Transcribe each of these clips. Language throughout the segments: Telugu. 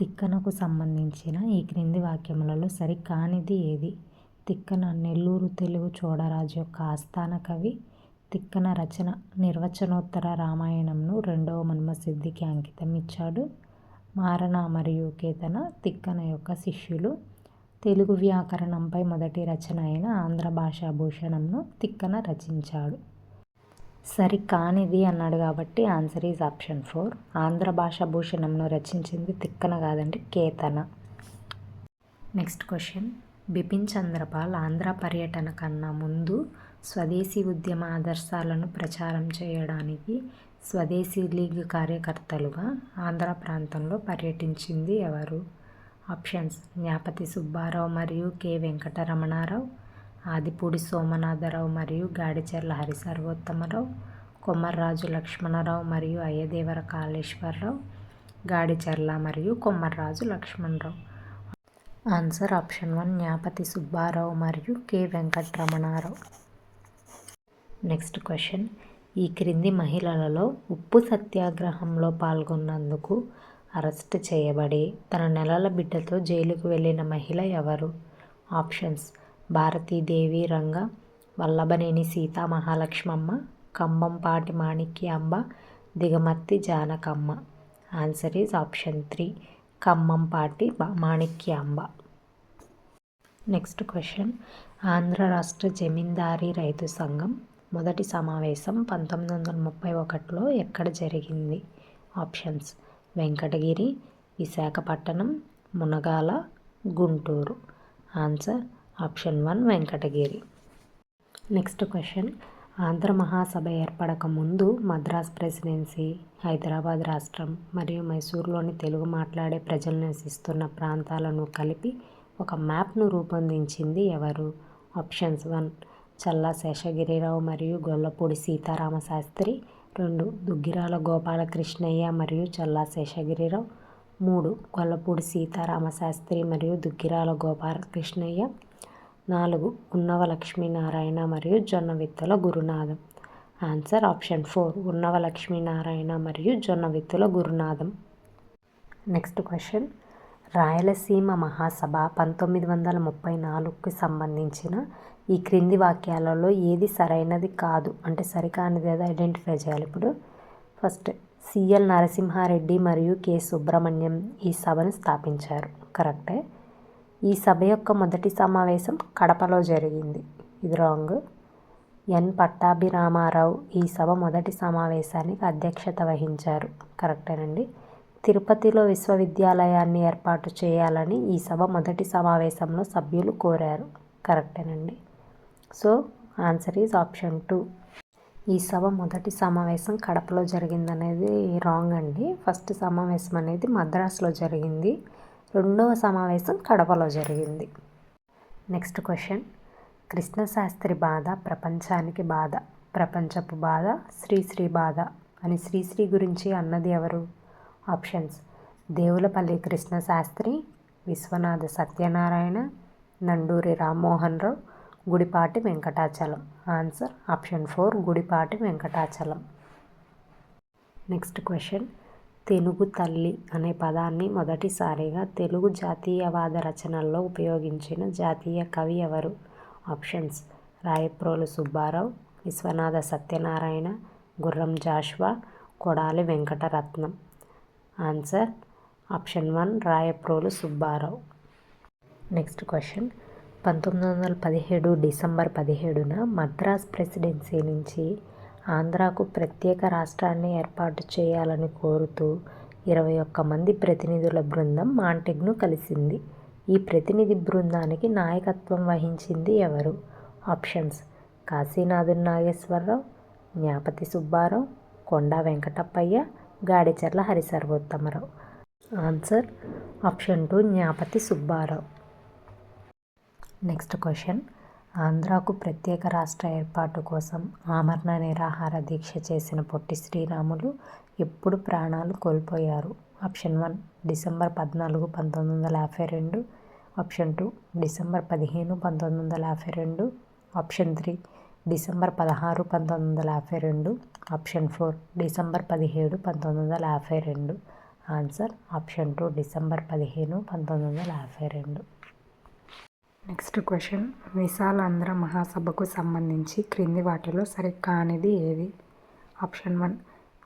తిక్కనకు సంబంధించిన ఈ క్రింది వాక్యములలో సరికానిది ఏది? తిక్కన నెల్లూరు తెలుగు చోడరాజు యొక్క ఆస్థాన కవి తిక్కన రచన నిర్వచనోత్తర రామాయణంను రెండవ మన్మసిద్ధికి అంకితం ఇచ్చాడు. మారణ మరియు కేతన తిక్కన యొక్క శిష్యులు. తెలుగు వ్యాకరణంపై మొదటి రచన అయిన ఆంధ్ర భాషాభూషణంను తిక్కన రచించాడు. సరికానిది అన్నాడు కాబట్టి answer is option four. Andhra Bhasha భూషణంను రచించింది తిక్కన కాదండి కేతన. Next question. బిపిన్ చంద్రపాల్ ఆంధ్ర పర్యటన కన్నా ముందు స్వదేశీ ఉద్యమ ఆదర్శాలను ప్రచారం చేయడానికి స్వదేశీ లీగ్ కార్యకర్తలుగా ఆంధ్ర ప్రాంతంలో పర్యటించింది ఎవరు? ఆప్షన్స్. జ్ఞాపతి సుబ్బారావు మరియు కె. వెంకటరమణారావు. ఆదిపూడి సోమనాథరావు మరియు గాడిచెర్ల హరిసర్వోత్తమరావు కొమ్మర్రాజు లక్ష్మణరావు మరియు అయ్యదేవర కాళేశ్వరరావు గాడిచెర్ల మరియు Kommarraju Lakshmanarao. Answer option one Nyapathi Subbarao మరియు కె వెంకటరమణారావు. Next question. ఈ క్రింది మహిళలలో ఉప్పు సత్యాగ్రహంలో పాల్గొన్నందుకు అరెస్ట్ చేయబడి తన నెలల బిడ్డతో జైలుకు వెళ్ళిన మహిళ ఎవరు? Options. Bharatidevi Ranga Vallabhaneni Sita Mahalakshmamma Kambampati Manikyamba Digumarti Janakamma. Answer is option three Khammampati Manikyamba next question Andhra రాష్ట్ర జమీందారీ రైతు సంఘం మొదటి సమావేశం పంతొమ్మిది వందల ముప్పై ఒకటిలో ఎక్కడ జరిగింది? Options Venkatagiri Visakhapatnam Munagala Guntur. Answer option one Venkatagiri. Next question. Andhra Mahasabha ఏర్పడక ముందు మద్రాస్ ప్రెసిడెన్సీ హైదరాబాద్ రాష్ట్రం మరియు మైసూరులోని తెలుగు మాట్లాడే ప్రజలు నివసిస్తున్న ప్రాంతాలను కలిపి ఒక మ్యాప్ను రూపొందించింది ఎవరు? Options one. చల్లా శేషగిరిరావు మరియు గొల్లపూడి సీతారామశాస్త్రి రెండు. దుగ్గిరాల గోపాలకృష్ణయ్య మరియు చల్లా శేషగిరిరావు. మూడు. గొల్లపూడి సీతారామశాస్త్రి మరియు దుగ్గిరాల గోపాలకృష్ణయ్య. నాలుగు ఉన్నవ లక్ష్మీనారాయణ మరియు Jonnavittula Gurunatham answer option four Unnava Lakshminarayana మరియు జొన్న విత్తుల గురునాథం నెక్స్ట్ క్వశ్చన్. రాయలసీమ మహాసభ పంతొమ్మిది వందల ముప్పై నాలుగుకి సంబంధించిన ఈ క్రింది వాక్యాలలో ఏది సరైనది కాదు? అంటే సరికానిది ఏదో ఐడెంటిఫై చేయాలి ఇప్పుడు. ఫస్ట్ సిఎల్ నరసింహారెడ్డి మరియు కె సుబ్రహ్మణ్యం ఈ సభను స్థాపించారు. కరెక్టే? ఈ సభ యొక్క మొదటి సమావేశం కడపలో జరిగింది. ఇది రాంగ్. ఎన్. పట్టాభిరామారావు ఈ సభ మొదటి సమావేశానికి అధ్యక్షత వహించారు. కరెక్టేనండి. తిరుపతిలో విశ్వవిద్యాలయాన్ని ఏర్పాటు చేయాలని ఈ సభ మొదటి సమావేశంలో సభ్యులు కోరారు. కరెక్టేనండి. So answer is option two. ఈ సభ మొదటి సమావేశం కడపలో జరిగిందనేది రాంగ్ అండి. ఫస్ట్ సమావేశం అనేది మద్రాసులో జరిగింది. రెండవ సమావేశం కడపలో జరిగింది. నెక్స్ట్ క్వశ్చన్ కృష్ణశాస్త్రి బాధ ప్రపంచానికి బాధ ప్రపంచపు బాధ శ్రీశ్రీ బాధ అని శ్రీశ్రీ గురించి అన్నది ఎవరు? Options Devulapalli Krishnasastri Viswanatha Satyanarayana Nanduri Rammohan Rao Gudipati Venkatachalam. Answer option four Gudipati Venkatachalam. Next question Telugu తల్లి అనే పదాన్ని మొదటిసారిగా తెలుగు జాతీయవాద రచనల్లో ఉపయోగించిన జాతీయ కవి ఎవరు? Options. Rayaprolu Subbarao Viswanatha Satyanarayana Gurram Joshua Kodali Venkataratnam. Answer. Option one Rayaprolu Subbarao. Next question. పంతొమ్మిది వందల పదిహేడు డిసెంబర్ పదిహేడున మద్రాస్ ప్రెసిడెన్సీ నుంచి ఆంధ్రాకు ప్రత్యేక రాష్ట్రాన్ని ఏర్పాటు చేయాలని కోరుతూ ఇరవై ఒక్క మంది ప్రతినిధుల బృందం మాంటెగ్ను కలిసింది. ఈ ప్రతినిధి బృందానికి నాయకత్వం వహించింది ఎవరు? Options Kasinathuni Nageswararao Nyapathi Subbarao Konda Venkatappayya Gadicherla Harisarvottamarao. Answer option two Nyapathi Subbarao. Next question ఆంధ్రాకు ప్రత్యేక రాష్ట్ర ఏర్పాటు కోసం ఆమరణ నిరాహార దీక్ష చేసిన పొట్టి శ్రీరాములు ఎప్పుడు ప్రాణాలు కోల్పోయారు? ఆప్షన్ వన్ డిసెంబర్ పద్నాలుగు పంతొమ్మిది వందల యాభై రెండు. ఆప్షన్ టూ డిసెంబర్ పదిహేను పంతొమ్మిది వందల యాభై రెండు. ఆప్షన్ త్రీ డిసెంబర్ పదహారు పంతొమ్మిది వందల యాభై రెండు. ఆప్షన్ ఫోర్ డిసెంబర్ పదిహేడు పంతొమ్మిది వందల యాభై రెండు. ఆన్సర్ ఆప్షన్ టూ డిసెంబర్ పదిహేను పంతొమ్మిది వందల యాభై రెండు. నెక్స్ట్ క్వశ్చన్ విశాలాంధ్ర మహాసభకు సంబంధించి క్రింది వాటిలో సరికానిది ఏది? ఆప్షన్ వన్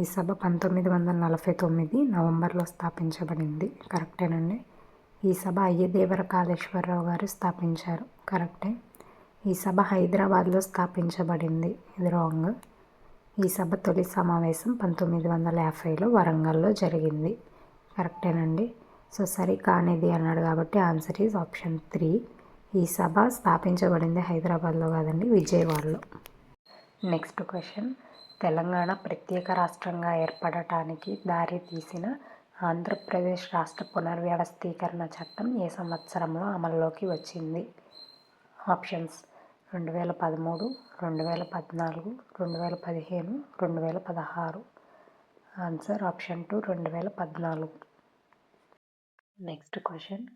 ఈ సభ పంతొమ్మిది వందల నలభై తొమ్మిది నవంబర్లో స్థాపించబడింది. కరెక్టేనండి ఈ సభ అయ్యదేవర కాళేశ్వరరావు గారు స్థాపించారు. కరెక్టే ఈ సభ హైదరాబాద్లో స్థాపించబడింది. ఇది రాంగ్ ఈ సభ తొలి సమావేశం పంతొమ్మిది వందల యాభైలో వరంగల్లో జరిగింది. కరెక్టేనండి సో సరి కానిది అన్నాడు కాబట్టి ఆన్సర్ ఈజ్ ఆప్షన్ త్రీ ఈ సభ స్థాపించబడింది హైదరాబాద్లో కాదండి విజయవాడలో. Next question. తెలంగాణ ప్రత్యేక రాష్ట్రంగా ఏర్పడటానికి దారి తీసిన ఆంధ్రప్రదేశ్ రాష్ట్ర పునర్వ్యవస్థీకరణ చట్టం ఏ సంవత్సరంలో అమల్లోకి వచ్చింది? ఆప్షన్స్ రెండు వేల పదమూడు రెండు వేల పద్నాలుగు రెండు వేల పదిహేను రెండు వేల పదహారు. ఆన్సర్ ఆప్షన్ టూ రెండు వేల పద్నాలుగు. Next question.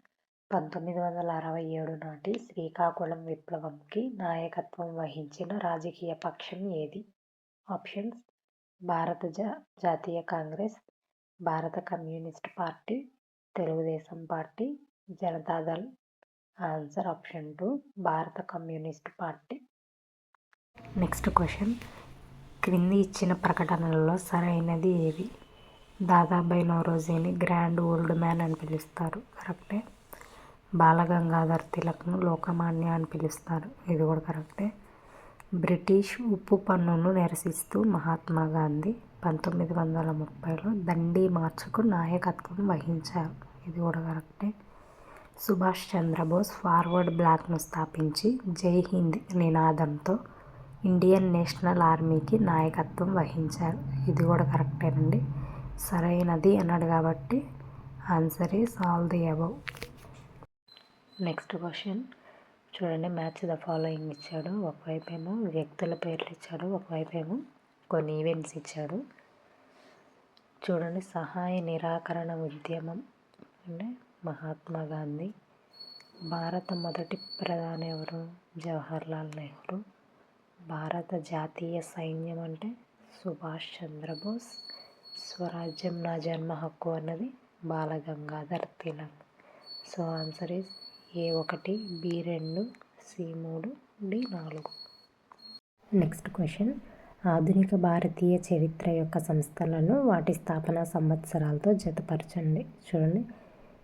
పంతొమ్మిది వందల అరవై ఏడు నాటి శ్రీకాకుళం విప్లవంకి నాయకత్వం వహించిన రాజకీయ పక్షం ఏది? ఆప్షన్స్ భారత జా జాతీయ కాంగ్రెస్ భారత communist party Telugu Desam party Janata Dal answer option two భారత కమ్యూనిస్ట్ పార్టీ. Next question. క్రింది ఇచ్చిన ప్రకటనలలో సరైనది ఏది? దాదాబాయి నౌరోజీని గ్రాండ్ ఓల్డ్ మ్యాన్ అని పిలుస్తారు కరెక్టే? బాలగంగాధర్ తిలక్ను లోకమాన్య అని పిలుస్తారు. ఇది కూడా కరెక్టే. బ్రిటిష్ ఉప్పు పన్నును నిరసిస్తూ మహాత్మా గాంధీ పంతొమ్మిది వందల ముప్పైలో దండి మార్చుకు నాయకత్వం వహించారు. ఇది కూడా కరెక్టే. సుభాష్ చంద్రబోస్ ఫార్వర్డ్ బ్లాక్ను స్థాపించి జై హింద్ నినాదంతో ఇండియన్ నేషనల్ ఆర్మీకి నాయకత్వం వహించారు. ఇది కూడా కరెక్టేనండి. సరైనది అన్నాడు కాబట్టి answer is all the above. Next question చూడండి మ్యాచ్ ద ఫాలోయింగ్ ఇచ్చాడు. ఒకవైపు ఏమో వ్యక్తుల పేర్లు ఇచ్చాడు. ఒకవైపు ఏమో కొన్ని ఈవెంట్స్ ఇచ్చాడు. చూడండి సహాయ నిరాకరణ ఉద్యమం. అంటే మహాత్మా గాంధీ. భారత మొదటి ప్రధాని ఎవరు? జవహర్లాల్ నెహ్రూ. భారత జాతీయ సైన్యం అంటే సుభాష్ చంద్రబోస్. స్వరాజ్యం నా జన్మ హక్కు అన్నది Balagangadhar Tilak. So answer is A ఒకటి బి రెండు సి మూడు డి నాలుగు. Next question. ఆధునిక భారతీయ చరిత్ర యొక్క సంస్థలను వాటి స్థాపన సంవత్సరాలతో జతపరచండి. చూడండి.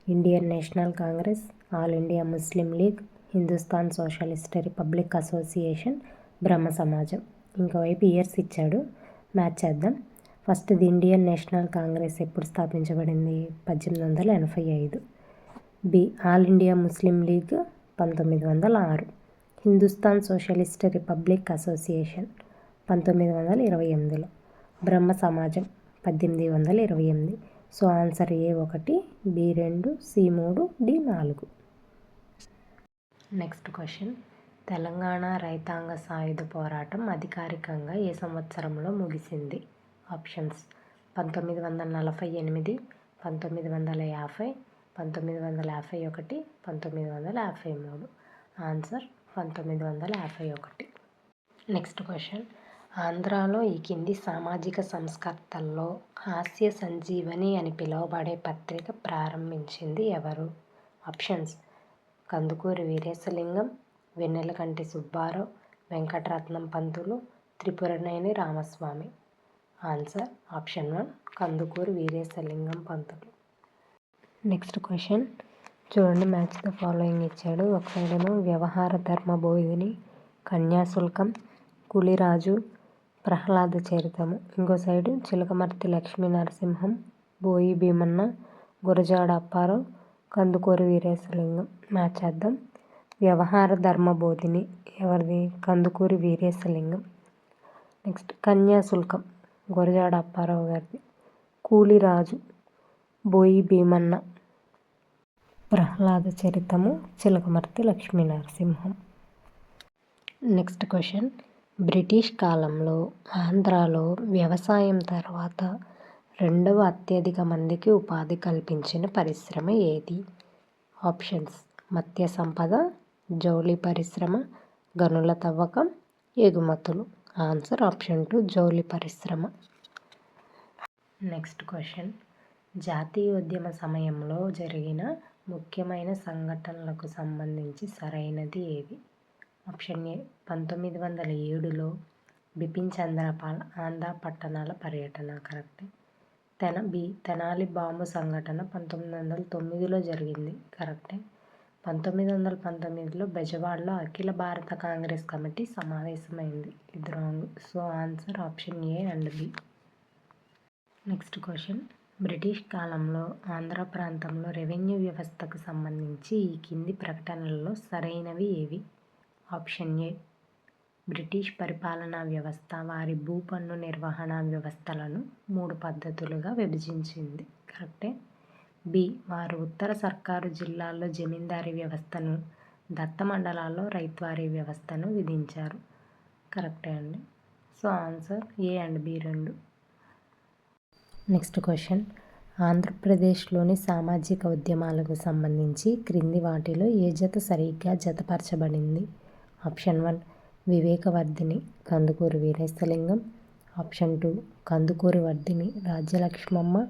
Indian National Congress All India Muslim League Hindustan socialist republic association Brahma Samajam. ఇంకోవైపు ఇయర్స్ ఇచ్చాడు. మ్యాచ్ చేద్దాం. First the Indian National Congress ఎప్పుడు స్థాపించబడింది? పద్దెనిమిది వందల ఎనభై ఐదు. B. All India Muslim League పంతొమ్మిది వందల ఆరు. హిందుస్థాన్ సోషలిస్ట్ రిపబ్లిక్ అసోసియేషన్ పంతొమ్మిది వందల ఇరవై ఎనిమిదిలో. బ్రహ్మ సమాజం పద్దెనిమిది వందల ఇరవై ఎనిమిది. సో ఆన్సర్ ఏ ఒకటి బి రెండు సి మూడు డి నాలుగు. Next question. తెలంగాణ రైతాంగ సాయుధ పోరాటం అధికారికంగా ఏ సంవత్సరంలో ముగిసింది? ఆప్షన్స్. పంతొమ్మిది వందల నలభై ఎనిమిది పంతొమ్మిది వందల యాభై పంతొమ్మిది వందల యాభై ఒకటి పంతొమ్మిది వందల యాభై మూడు. ఆన్సర్ పంతొమ్మిది వందల యాభై ఒకటి. Next question. ఆంధ్రాలో ఈ కింది సామాజిక సంస్కర్తల్లో హాస్య సంజీవని అని పిలువబడే పత్రిక ప్రారంభించింది ఎవరు? Options. Kandukuri Veeresalingam Vennelakanti Subbarao Venkataratnam Pantulu Tripuraneni Ramaswamy. Answer option one Kandukuri Veeresalingam Pantulu. Next question చూడండి మ్యాచ్ ద ఫాలోయింగ్ ఇచ్చాడు. ఒక సైడ్ ఏమో వ్యవహార ధర్మ బోధిని కన్యాశుల్కం కులిరాజు ప్రహ్లాద చరితము. ఇంకో సైడు చిలకమర్తి లక్ష్మీ నరసింహం బోయి భీమన్న గురజాడ అప్పారావు కందుకూరి వీరేశలింగం. మ్యాచ్ చేద్దాం. వ్యవహార ధర్మ బోధిని ఎవరిది? కందుకూరి వీరేశలింగం. నెక్స్ట్ కన్యాశుల్కం గురజాడ అప్పారావు గారిది. Kooliraju Boyi Bhimanna Prahlada Charitamu Chilakamarti Lakshmi Narasimham next question. British కాలంలో ఆంధ్రాలో వ్యవసాయం తర్వాత రెండవ అత్యధిక మందికి ఉపాధి కల్పించిన పరిశ్రమ ఏది? ఆప్షన్స్. మత్స్య సంపద జౌళి పరిశ్రమ గనుల తవ్వకం ఎగుమతులు. ఆన్సర్ ఆప్షన్ టు జౌళి పరిశ్రమ. Next question. జాతీయోద్యమ సమయంలో జరిగిన ముఖ్యమైన సంఘటనలకు సంబంధించి సరైనది ఏది? ఆప్షన్ ఏ పంతొమ్మిది వందల ఏడులో బిపిన్ చంద్రపాల్ ఆంధ్ర పట్టణాల పర్యటన కరెక్టే. తెన బి తెనాలి బాంబు సంఘటన పంతొమ్మిది వందల తొమ్మిదిలో జరిగింది కరెక్టే. పంతొమ్మిది వందల పంతొమ్మిదిలో బెజవాడలో అఖిల భారత కాంగ్రెస్ కమిటీ సమావేశమైంది ఇది wrong. So answer option A and B. Next question. British కాలంలో ఆంధ్ర ప్రాంతంలో రెవెన్యూ వ్యవస్థకు సంబంధించి ఈ కింది ప్రకటనలలో సరైనవి ఏవి? Option A. బ్రిటిష్ పరిపాలనా వ్యవస్థ వారి భూపన్ను నిర్వహణ వ్యవస్థలను మూడు పద్ధతులుగా విభజించింది. కరెక్టే బి. వారు ఉత్తర సర్కారు జిల్లాల్లో జమీందారీ వ్యవస్థను దత్త మండలాల్లో రైత్వారీ వ్యవస్థను విధించారు. కరెక్టే అండి. So answer A and B రెండు. Next question. ఆంధ్రప్రదేశ్లోని సామాజిక ఉద్యమాలకు సంబంధించి క్రింది వాటిలో ఏ జత సరిగ్గా జతపరచబడింది? Option one Vivekavardhini Kandukuru Veeresalingam. Option two Kandukuru Vardhini Rajyalakshmamma.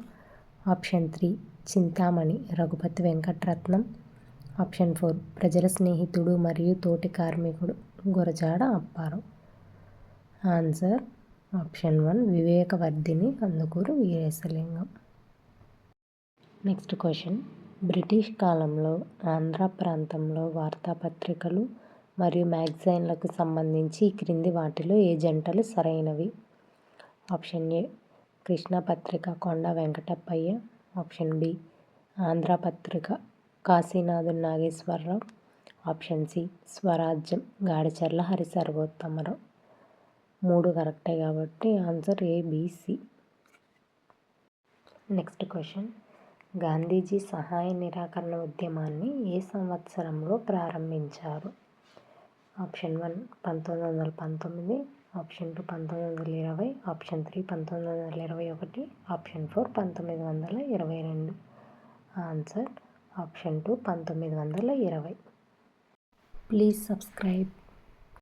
Option three Chintamani Raghupati Venkataratnam. Option four ప్రజల స్నేహితుడు మరియు తోటి కార్మికుడు Gurajada Apparu answer option one Vivekavardhini Kandukuru Veeresalingam. Next question. British కాలంలో ఆంధ్ర ప్రాంతంలో వార్తాపత్రికలు మరియు మ్యాగజైన్లకు సంబంధించి ఈ క్రింది వాటిలో ఏ జంటలు సరైనవి? ఆప్షన్ ఏ కృష్ణపత్రిక కొండ Venkatappayya. Option B Andhra Patrika Kasinathu Nageswararao. Option C Swarajyam Gadicharla Harisarvottamarao. మూడు కరెక్టే కాబట్టి answer ABC next question. Gandhiji సహాయ నిరాకరణ ఉద్యమాన్ని ఏ సంవత్సరంలో ప్రారంభించారు? ఆప్షన్ వన్ పంతొమ్మిది వందల పంతొమ్మిది ఆప్షన్ టూ పంతొమ్మిది వందల ఇరవై ఆప్షన్ త్రీ పంతొమ్మిది వందల ఇరవై ఒకటి ఆప్షన్ ఫోర్ పంతొమ్మిది వందల ఇరవై రెండు. ఆన్సర్ ఆప్షన్ టూ పంతొమ్మిది వందల ఇరవై. Please subscribe.